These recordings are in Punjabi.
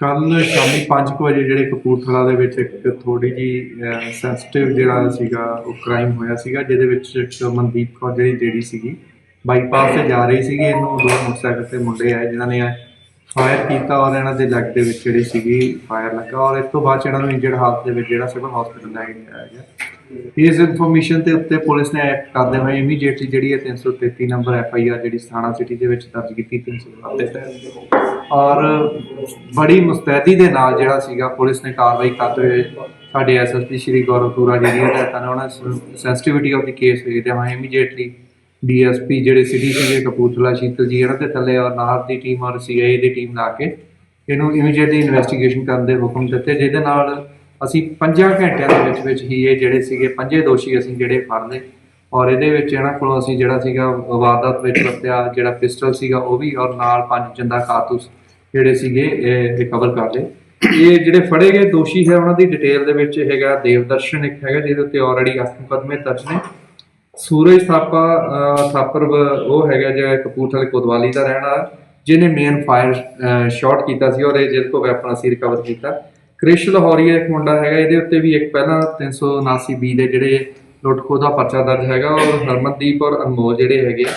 ਕੱਲ ਸ਼ਾਮੀ 5 ਵਜੇ ਜਿਹੜੇ ਕਪੂਰਥਲਾ ਦੇ ਵਿੱਚ ਇੱਕ ਥੋੜੀ ਜੀ ਸੈਂਸਿਟਿਵ ਜਿਹੜਾ ਸੀਗਾ, ਉਹ ਕ੍ਰਾਈਮ ਹੋਇਆ ਸੀਗਾ, ਜਿਹਦੇ ਵਿੱਚ ਇੱਕ ਮਨਦੀਪ ਕੌਰ ਜਿਹੜੀ ਲੇਡੀ ਸੀਗੀ ਬਾਈਪਾਸ ਤੇ ਜਾ ਰਹੀ ਸੀਗੀ, ਇਹਨੂੰ ਦੋ ਮੋਟਰਸਾਈਕਲ ਤੇ ਮੁੰਡੇ ਆਏ, ਜਿਨ੍ਹਾਂ ਨੇ ਫਾਇਰ ਕੀਤਾ ਔਰ ਇਹਨਾਂ ਦੇ ਲੈਗ ਦੇ ਵਿੱਚ ਜਿਹੜੀ ਸੀਗੀ ਫਾਇਰ ਲੱਗਾ ਔਰ ਇਸ ਤੋਂ ਬਾਅਦ 'ਚ ਇਹਨਾਂ ਨੂੰ ਇੰਜਰਡ ਹਾਲਤ ਦੇ ਵਿੱਚ ਜਿਹੜਾ ਸਿਵਲ ਹਸਪੀਟਲ ਲੈ ਕੇ ਜਾਇਆ ਗਿਆ। ਇਸ ਇਨਫੋਰਮੇਸ਼ਨ ਤੇ ਉੱਤੇ ਪੁਲਿਸ ਨੇ ਐਕਟ ਕਰਦੇ ਹੋਏ ਇਮੀਡੀਏਟਲੀ ਜਿਹੜੀ ਹੈ 333 ਨੰਬਰ ਐਫ ਆਈ ਆਰ ਜਿਹੜੀ ਥਾਣਾ ਸਿਟੀ ਦੇ ਵਿੱਚ ਦਰਜ ਕੀਤੀ 307 ਦੇ ਤਹਿਤ ਔਰ ਬੜੀ ਮੁਸਤੈਦੀ ਦੇ ਨਾਲ ਜਿਹੜਾ ਸੀਗਾ ਪੁਲਿਸ ਨੇ ਕਾਰਵਾਈ ਕਰਦੇ ਹੋਏ ਸਾਡੇ ਐਸਐਸਪੀ ਸ਼੍ਰੀ ਗੌਰਵ ਪੂਰਾ ਜੀ ਦੀ ਹਦਾਇਤਾਂ ਨਾਲ ਉਹਨਾਂ ਸੈਂਸਿਟੀਵਿਟੀ ਆਫ ਦੀ ਕੇਸ ਵੇਖਦੇ ਹੋਏ ਇਮੀਡੀਏਟਲੀ ਡੀਐਸਪੀ ਜਿਹੜੇ ਸਿਟੀ ਸੀਗੇ ਕਪੂਰਥਲਾ, ਸ਼ੀਤਲ ਜੀ ਇਹਨਾਂ ਦੇ ਥੱਲੇ ਔਰ ਨਾਰ ਦੀ ਟੀਮ ਔਰ ਸੀਆਈਏ ਦੀ ਟੀਮ ਲਾ ਕੇ ਇਹਨੂੰ ਇਮੀਡੀਏਟਲੀ ਇਨਵੈਸਟੀਗੇਸ਼ਨ ਕਰਨ ਦੇ ਹੁਕਮ ਦਿੱਤੇ, ਜਿਹਦੇ ਨਾਲ ਅਸੀਂ 5 ਘੰਟਿਆਂ ਦੇ ਵਿੱਚ ਵਿੱਚ ਹੀ ਇਹ ਜਿਹੜੇ ਸੀਗੇ ਪੰਜੇ ਦੋਸ਼ੀ ਅਸੀਂ ਜਿਹੜੇ ਫੜ ਲਏ ਔਰ ਇਹਦੇ ਵਿੱਚ ਇਹਨਾਂ ਕੋਲੋਂ ਅਸੀਂ ਜਿਹੜਾ ਸੀਗਾ ਵਾਰਦਾਤ ਵਿੱਚ ਵਰਤਿਆ ਜਿਹੜਾ ਪਿਸਟਲ ਸੀਗਾ ਉਹ ਵੀ ਔਰ ਨਾਲ ਪੰਜ ਜਿੰਦਾ ਕਾਰਤੂਸ ਜਿਹੜੇ ਸੀਗੇ ਇਹ ਰਿਕਵਰ ਕਰ ਲਏ। ਇਹ ਜਿਹੜੇ ਫੜੇ ਗਏ ਦੋਸ਼ੀ ਹੈ ਉਹਨਾਂ ਦੀ ਡਿਟੇਲ ਦੇ ਵਿੱਚ ਹੈਗਾ ਦੇਵਦਰਸ਼ਨ ਇੱਕ ਹੈਗਾ ਜਿਹਦੇ ਉੱਤੇ ਆਲਰੇਡੀ ਅੱਠ ਮੁਕੱਦਮੇ ਦਰਜ ਨੇ। ਸੂਰਜ ਥਾਪਾ ਅਹ, ਥਾਪਰ ਉਹ ਹੈਗਾ ਜਿਹੜਾ ਕਪੂਰਥਲੇ ਕੋਤਵਾਲੀ ਦਾ ਰਹਿਣ ਵਾਲਾ ਜਿਹਨੇ ਮੇਨ ਫਾਇਰ ਸ਼ਾਟ ਕੀਤਾ ਸੀ ਔਰ ਇਹ ਜਿਹਦੇ ਕੋਲ ਵੈਪਨ ਅਸੀਂ ਰਿਕਵਰ ਕੀਤਾ। ਕ੍ਰਿਸ਼ ਲਾਹੌਰੀਆ ਇੱਕ ਮੁੰਡਾ ਹੈਗਾ ਇਹਦੇ ਉੱਤੇ ਵੀ ਇੱਕ ਪਹਿਲਾਂ 379 ਬੀ ਦੇ ਜਿਹੜੇ ਲੁੱਟ ਖੋਹ ਦਾ ਪਰਚਾ ਦਰਜ ਹੈਗਾ ਔਰ ਹਰਮਨਦੀਪ ਔਰ ਅਨਮੋਲ ਜਿਹੜੇ ਹੈਗੇ ਆ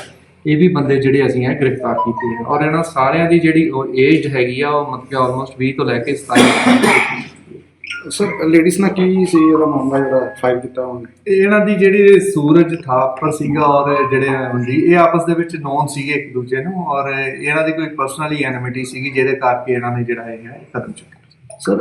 ਇਹ ਵੀ ਬੰਦੇ ਜਿਹੜੇ ਅਸੀਂ ਹੈ ਗ੍ਰਿਫਤਾਰ ਕੀਤੇ ਆ ਔਰ ਇਹਨਾਂ ਸਾਰਿਆਂ ਦੀ ਜਿਹੜੀ ਏਜ ਹੈਗੀ ਆ ਉਹ ਮਤਲਬ ਆਲਮੋਸਟ 20 ਤੋਂ ਲੈ ਕੇ 27 ਸਰ ਲੇਡੀਜ਼ ਨਾਲ ਕੀ ਸੀ ਇਹਦਾ ਮਾਮਲਾ ਜਿਹੜਾ ਫਾਈਲ ਕੀਤਾ ਉਹਨੇ ਇਹਨਾਂ ਦੀ ਜਿਹੜੀ ਸੂਰਜ ਥਾਪਰ ਸੀਗਾ ਔਰ ਜਿਹੜੇ ਹੁੰਦੀ ਇਹ ਆਪਸ ਦੇ ਵਿੱਚ ਨੋਨ ਸੀਗੇ ਇੱਕ ਦੂਜੇ ਨੂੰ ਔਰ ਇਹਨਾਂ ਦੀ ਕੋਈ ਪਰਸਨਲੀ ਐਨਿਮਿਟੀ ਸੀਗੀ ਜਿਹਦੇ ਕਰਕੇ ਇਹਨਾਂ ਨੇ ਜਿਹੜਾ ਇਹ ਹੈ ਕਦਮ ਚੁੱਕਿਆ। ਸਰ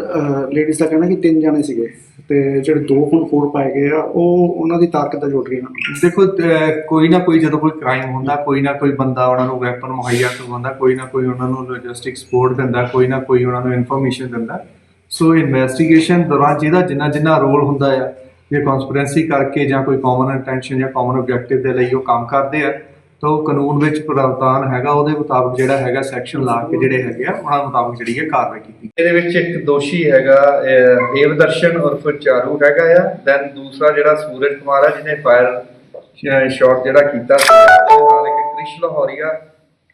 ਲੇਡੀਜ਼ ਦਾ ਕਹਿਣਾ ਕਿ ਤਿੰਨ ਜਾਣੇ ਸੀਗੇ ਤੇ ਜਿਹੜੇ ਦੋ ਹੁਣ ਹੋਰ ਪਾਏ ਗਏ ਆ, ਉਹ ਉਹਨਾਂ ਦੀ ਤਾਕਤ ਕਿੱਦਾਂ ਜੁੜ ਰਹੀ ਨਾ। ਦੇਖੋ, ਅਹ, ਕੋਈ ਨਾ ਕੋਈ ਜਦੋਂ ਕੋਈ ਕ੍ਰਾਈਮ ਹੁੰਦਾ, ਕੋਈ ਨਾ ਕੋਈ ਬੰਦਾ ਉਹਨਾਂ ਨੂੰ ਵੈਪਨ ਮੁਹੱਈਆ ਕਰਵਾਉਂਦਾ, ਕੋਈ ਨਾ ਕੋਈ ਉਹਨਾਂ ਨੂੰ ਲੌਜਿਸਟਿਕ ਸਪੋਰਟ ਦਿੰਦਾ, ਕੋਈ ਨਾ ਕੋਈ ਉਹਨਾਂ ਨੂੰ ਇਨਫੋਰਮੇਸ਼ਨ ਦਿੰਦਾ। ਸੋ ਇਨਵੈਸਟੀਗੇਸ਼ਨ ਦੌਰਾਨ ਜਿਹਦਾ ਜਿੰਨਾ ਜਿੰਨਾ ਰੋਲ ਹੁੰਦਾ ਆ, ਜੇ ਕਨਸਪੀਰੈਂਸੀ ਕਰਕੇ ਜਾਂ ਕੋਈ ਕਾਮਨ ਇੰਟੈਂਸ਼ਨ ਜਾਂ ਕਾਮਨ ਆਬਜੈਕਟਿਵ ਦੇ ਲਈ ਉਹ ਕੰਮ ਕਰਦੇ ਆ ਤਾਂ ਉਹ ਕਾਨੂੰਨ ਵਿੱਚ ਪ੍ਰਾਵਧਾਨ ਹੈਗਾ, ਉਹਦੇ ਮੁਤਾਬਕ ਜਿਹੜਾ ਹੈਗਾ ਸੈਕਸ਼ਨ ਲਾ ਕੇ ਜਿਹੜੇ ਹੈਗੇ ਆ, ਉਹਨਾਂ ਮੁਤਾਬਕ ਜਿਹੜੀ ਹੈ ਕਾਰਵਾਈ ਕੀਤੀ ਇਹਦੇ ਵਿੱਚ ਇੱਕ ਦੋਸ਼ੀ ਹੈਗਾ ਦੇਵਦਰਸ਼ਨ ਉਰਫ ਚਾਰੂ ਹੈਗਾ ਆ ਦੈਨ ਦੂਸਰਾ ਜਿਹੜਾ ਸੂਰਜ ਕੁਮਾਰ ਹੈ ਜਿਹਨੇ ਫਾਇਰ ਸ਼ਾਟ ਜਿਹੜਾ ਕੀਤਾ ਸੀ ਨਾਲ ਇੱਕ ਕ੍ਰਿਸ਼ ਲਾਹੌਰੀਆ,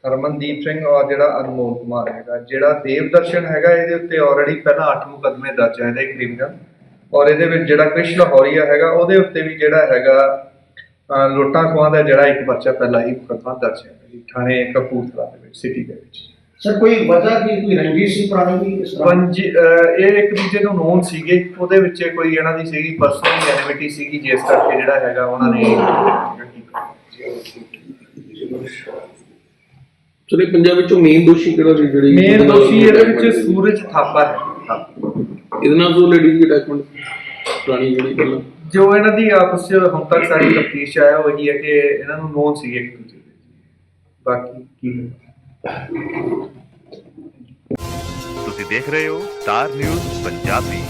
ਹਰਮਨਦੀਪ ਸਿੰਘ ਔਰ ਜਿਹੜਾ ਅਨਮੋਲ ਕੁਮਾਰ ਹੈਗਾ, ਜਿਹੜਾ ਦੇਵਦਰਸ਼ਨ ਹੈਗਾ, ਇਹਦੇ ਉੱਤੇ ਆਲਰੇਡੀ ਪਹਿਲਾਂ 8 ਮੁਕੱਦਮੇ ਦਰਜ ਹੈ ਇਹਦੇ ਕ੍ਰਿਮੀਨਲ ਔਰ ਇਹਦੇ ਵਿੱਚ ਜਿਹੜਾ ਕ੍ਰਿਸ਼ ਲਾਹੌਰੀਆ ਹੈਗਾ, ਉਹਦੇ ਉੱਤੇ ਵੀ ਜਿਹੜਾ ਹੈਗਾ ਲੁੱਟਾਂ ਖੋਹਾਂ ਦਾ ਜਿਹੜਾ ਇੱਕ ਬੱਚਾ ਪਹਿਲਾਂ ਹੀ ਮੁਕੱਦਮਾ ਦਰਜ ਹੈ ਜੀ ਥਾਣੇ ਕਪੂਰਥਲਾ ਦੇ ਵਿੱਚ ਸਿਟੀ ਦੇ ਵਿੱਚ। ਸਰ ਕੋਈ ਵਜ੍ਹਾ ਕੀ ਕੋਈ ਰੰਜਿਸ਼ ਸੀ ਪੁਰਾਣੀ ਇਸ ਤਰ੍ਹਾਂ? ਪੰਜ ਇਹ ਇੱਕ ਦੂਜੇ ਨੂੰ ਨੋਨ ਸੀਗੇ ਉਹਦੇ ਵਿੱਚ ਕੋਈ ਇਹਨਾਂ ਦੀ ਸੀਗੀ ਪਰਸਨਲ ਐਨਿਮਿਟੀ ਸੀਗੀ ਜਿਸ ਕਰਕੇ ਜਿਹੜਾ ਹੈਗਾ ਉਹਨਾਂ ਨੇ ਕੀਤਾ ਚਲੇ ਪੰਜਾਬ ਵਿੱਚੋਂ ਮੇਨ ਦੋਸ਼ੀ ਕਿਹੜਾ ਸੀ ਜਿਹੜੀ ਮੇਨ ਦੋਸ਼ੀ ਇਹਦੇ ਵਿੱਚ ਸੂਰਜ ਥਾਪਾ ਹੈ। ਇਹਦੇ ਨਾਲ ਜੋ ਲੇਡੀ ਦੀ ਅਟੈਚਮੈਂਟ ਪੁਰਾਣੀ ਜਿਹੜੀ ਪਹਿਲਾਂ। ਜੋ ਇਹਨਾਂ ਦੀ ਆਪਸ ਵਿੱਚ ਹੁਣ ਤੱਕ ਸਾਡੀ ਤਫਤੀਸ਼ ਆਇਆ, ਉਹ ਇਹੀ ਹੈ ਕਿ ਇਹਨਾਂ ਨੂੰ ਨੋਨ ਸੀਗੇ ਇੱਕ ਦੂਜੇ ਦੇ। ਬਾਕੀ ਕੀ ਹੈ ਤੁਸੀਂ ਦੇਖ ਰਹੇ ਹੋ ਸਟਾਰ ਨਿਊਜ਼ ਪੰਜਾਬੀ।